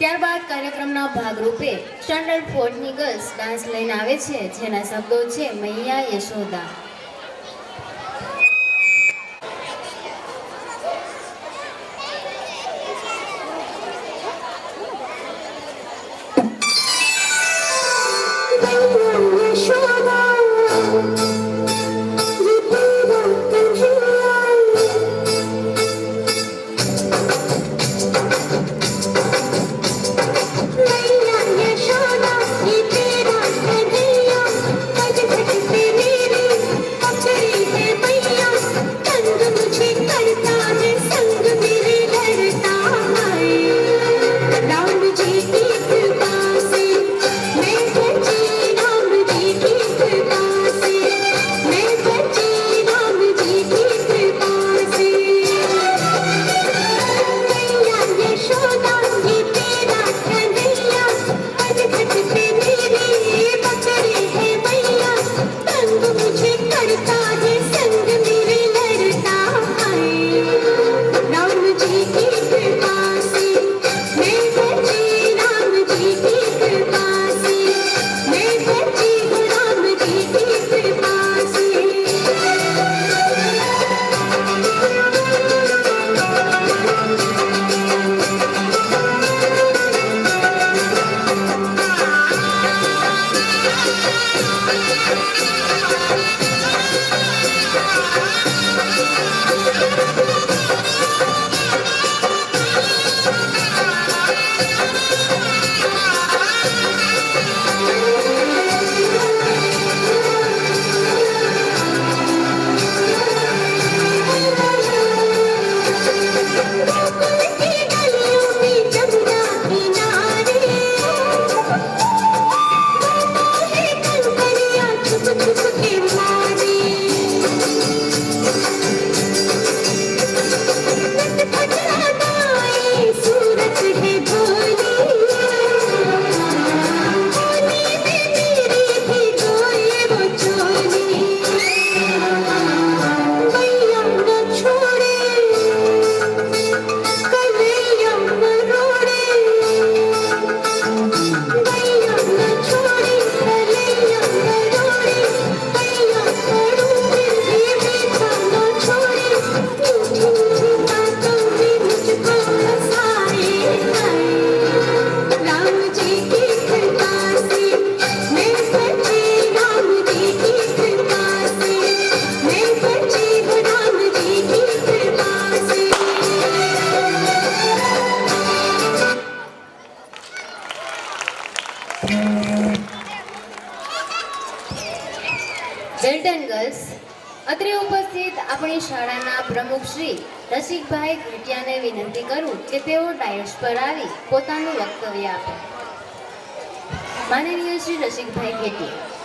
ત્યારબાદ કાર્યક્રમના ભાગરૂપે સ્ટાન્ડર્ડ ફોર્ટની ગર્લ્સ ડાન્સ લઈને આવે છે, જેના શબ્દો છે, મૈયા યશોદા. જેન્ટન ગર્લ્સ અત્રે ઉપસ્થિત આપણી શાળાના પ્રમુખ શ્રી રસિકભાઈ ઘટિયાને વિનંતી કરું કે તેઓ ડાયસ પર આવી પોતાનું વક્તવ્ય આપે. માનનીય શ્રી રસિકભાઈ ઘેટિયા